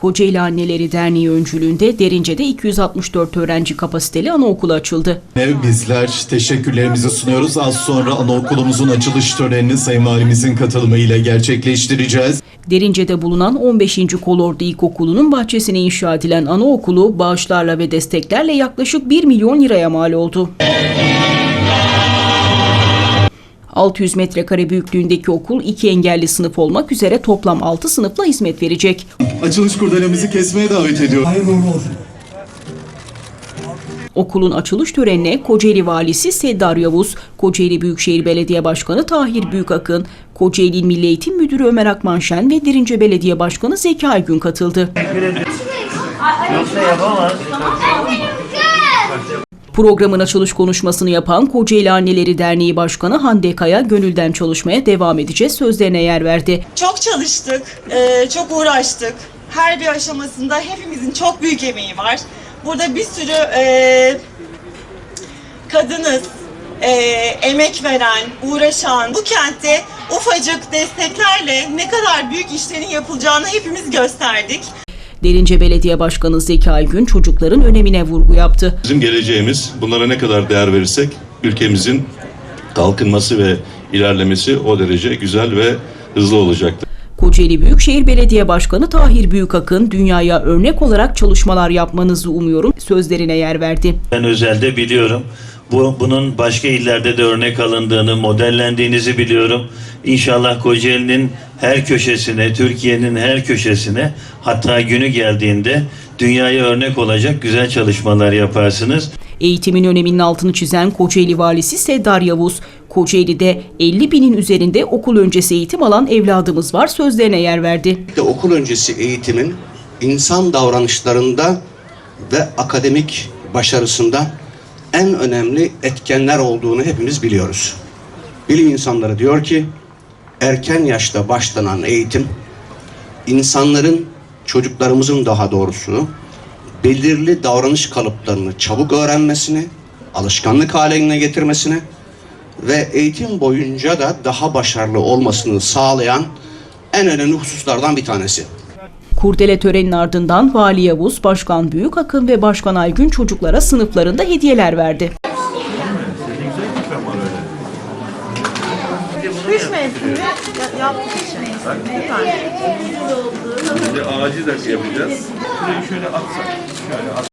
Kocaeli Anneleri Derneği öncülüğünde Derince'de 264 öğrenci kapasiteli anaokulu açıldı. Bizler teşekkürlerimizi sunuyoruz. Az sonra anaokulumuzun açılış törenini Sayın Valimizin katılımıyla gerçekleştireceğiz. Derince'de bulunan 15. Kolordu İlkokulu'nun bahçesine inşa edilen anaokulu bağışlarla ve desteklerle yaklaşık 1 milyon liraya mal oldu. 600 metrekare büyüklüğündeki okul iki engelli sınıf olmak üzere toplam 6 sınıfla hizmet verecek. Açılış kurdelemizi kesmeye davet ediyorum. Okulun açılış törenine Kocaeli Valisi Seddar Yavuz, Kocaeli Büyükşehir Belediye Başkanı Tahir Büyükakın, Kocaeli İl Milli Eğitim Müdürü Ömer Akmanşen ve Derince Belediye Başkanı Zeki Aygün katıldı. Yoksa yapamaz. Programın açılış konuşmasını yapan Kocaeli Anneleri Derneği Başkanı Hande Kaya, gönülden çalışmaya devam edeceğiz sözlerine yer verdi. Çok çalıştık, eee, çok uğraştık. Her bir aşamasında hepimizin çok büyük emeği var. Burada bir sürü eee, kadınız, eee, emek veren, uğraşan, bu kentte ufacık desteklerle ne kadar büyük işlerin yapılacağını hepimiz gösterdik. Derince Belediye Başkanı Zeki Aygün çocukların önemine vurgu yaptı. Bizim geleceğimiz bunlara ne kadar değer verirsek ülkemizin kalkınması ve ilerlemesi o derece güzel ve hızlı olacaktır. Kocaeli Büyükşehir Belediye Başkanı Tahir Büyükakın dünyaya örnek olarak çalışmalar yapmanızı umuyorum sözlerine yer verdi. Ben özelde biliyorum. Bu, bunun başka illerde de örnek alındığını, modellendiğinizi biliyorum. İnşallah Kocaeli'nin her köşesine, Türkiye'nin her köşesine hatta günü geldiğinde dünyaya örnek olacak güzel çalışmalar yaparsınız. Eğitimin öneminin altını çizen Kocaeli Valisi Seddar Yavuz, Kocaeli'de 50 binin üzerinde okul öncesi eğitim alan evladımız var sözlerine yer verdi. de okul öncesi eğitimin insan davranışlarında ve akademik başarısında en önemli etkenler olduğunu hepimiz biliyoruz. Bilim insanları diyor ki erken yaşta başlanan eğitim insanların çocuklarımızın daha doğrusu belirli davranış kalıplarını çabuk öğrenmesini, alışkanlık haline getirmesini ve eğitim boyunca da daha başarılı olmasını sağlayan en önemli hususlardan bir tanesi. Kurdele törenin ardından Vali Yavuz, Başkan Büyükakın ve Başkan Aygün çocuklara sınıflarında hediyeler verdi. Kış mevsiminde yaptık Ağacı da yapacağız. Şurayı şöyle atsak. Şöyle at.